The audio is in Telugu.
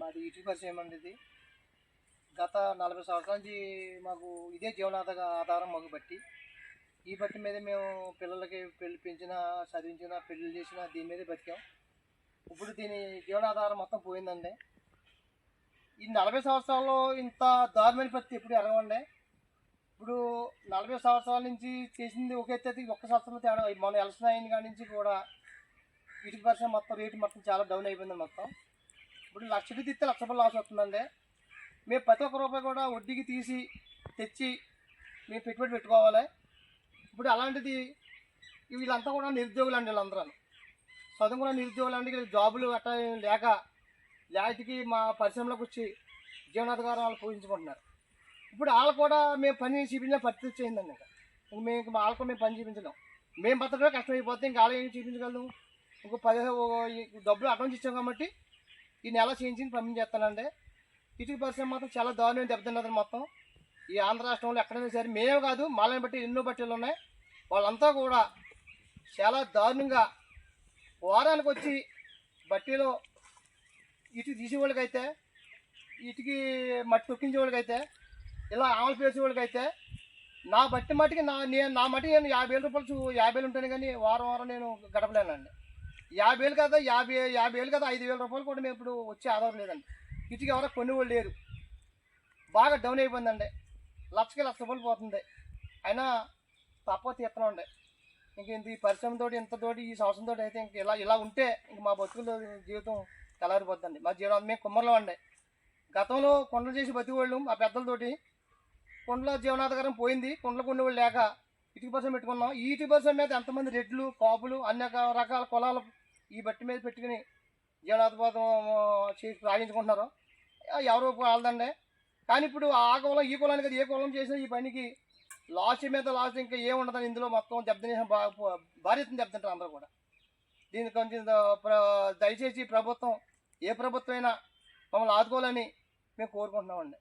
మాది ఇటు పరిచయం అండి ఇది. గత నలభై సంవత్సరాల నుంచి మాకు ఇదే జీవనాధార ఆధారం మాకు బట్టి. ఈ బట్టి మీద మేము పిల్లలకి పెళ్ళి పెంచిన చదివించిన పెళ్ళి చేసిన దీని మీదే బతికాం. ఇప్పుడు దీని జీవనాధారం మొత్తం పోయిందండి. ఈ నలభై సంవత్సరాల్లో ఇంత దారుణమైన పత్తి ఎప్పుడు ఎరగండి ఇప్పుడు నలభై సంవత్సరాల నుంచి చేసింది ఒక ఎత్తు ఒక్క సంవత్సరంలో తేడా మన ఎలక్షన్ అయిన కాడి నుంచి కూడా ఇటు పర్సెంట్ మొత్తం రేటు మొత్తం చాలా డౌన్ అయిపోయింది మొత్తం. ఇప్పుడు లక్షకి తీస్తే లక్ష రూపాయలు లాస్ వస్తుందండి. మేము ప్రతి ఒక్క రూపాయి కూడా వడ్డీకి తీసి తెచ్చి మేము పెట్టుబడి పెట్టుకోవాలి. ఇప్పుడు అలాంటిది వీళ్ళంతా కూడా నిరుద్యోగులు అండి వీళ్ళందరూ. చదువుకున్న నిరుద్యోగులు అండి జాబులు అట్లా ఏం లేక లేటికి మా పరిశ్రమలోకి వచ్చి జీవనాధారం వాళ్ళు పూజించుకుంటున్నారు ఇప్పుడు వాళ్ళు కూడా మేము పని చూపించిన పరిస్థితి చేయిందండి ఇంకా. మేము ఇంక వాళ్ళకు మేము పని చూపించలేం మేము బతకడం కష్టమైపోతే ఇంకా వాళ్ళు ఏం చూపించగలము ఇంకో పది డబ్బులు అడ్వాన్స్ ఇచ్చాం కాబట్టి ఈ నెల చేయించి పంపించేస్తానండి ఇటుక పరిశ్రమ మాత్రం చాలా దారుణం దెబ్బతిన్నది మొత్తం. ఈ ఆంధ్ర రాష్ట్రంలో ఎక్కడైనా సరే మేమే కాదు మాలని బట్టి ఎన్నో బట్టలు ఉన్నాయి. వాళ్ళంతా కూడా చాలా దారుణంగా వారానికి వచ్చి బట్టీలో ఇటు తీసేవాళ్ళకైతే ఇటుకి మట్టి తొక్కించే వాళ్ళకైతే ఇలా ఆమలు పేసే వాళ్ళకైతే నా బట్టి మట్టికి నా నేను నా మట్టి నేను యాభై వేల రూపాయలు యాభై వేలు ఉంటాను కానీ వారం వారం నేను గడపలేనండి. యాభై వేలు కదా యాభై యాభై వేలు కదా ఐదు వేల రూపాయలు కూడా మేము ఇప్పుడు వచ్చే ఆధారం లేదండి. ఇటుకి ఎవరో కొన్ని వాళ్ళు లేరు. బాగా డౌన్ అయిపోయిందండి. లక్షకి లక్ష రూపాయలు పోతుంది. అయినా తప్ప తీస్తున్నాండి ఇంక ఇంత ఈ పరిశ్రమతో ఇంతతోటి ఈ సంవత్సరంతో అయితే ఇంక ఇలా ఇలా ఉంటే ఇంక మా బతుకుల జీవితం తెల్లారిపోతుందండి మా జీవనం మేము కుమ్మర్లో అండి. గతంలో కొండలు చేసి బతివాళ్ళు మా పెద్దలతోటి కొండల జీవనాధారం పోయింది. కొండలు కొన్ని వాళ్ళు లేక ఇటుక పరిశ్రమ పెట్టుకున్నాం. ఈ ఇటుక పరిశ్రమ మీద ఎంతమంది రెడ్లు కాపులు అన్ని రకాల కులాలు ఈ బట్టి మీద పెట్టుకుని జీవనాధిపాతం చేసి సాగించుకుంటున్నారు ఎవరో వాళ్ళదండి. కానీ ఇప్పుడు ఆ కులం ఈ కులానికి అది ఏ కులం చేసినా ఈ పనికి లాస్ట్ మీద లాస్ట్ ఇంకా ఏముండదని ఇందులో మొత్తం దెబ్బతినేసిన భారీ దెబ్బతింటారు అందరూ కూడా. దీనికి కొంచెం దయచేసి ప్రభుత్వం ఏ ప్రభుత్వం అయినా మమ్మల్ని ఆదుకోవాలని మేము కోరుకుంటున్నామండి.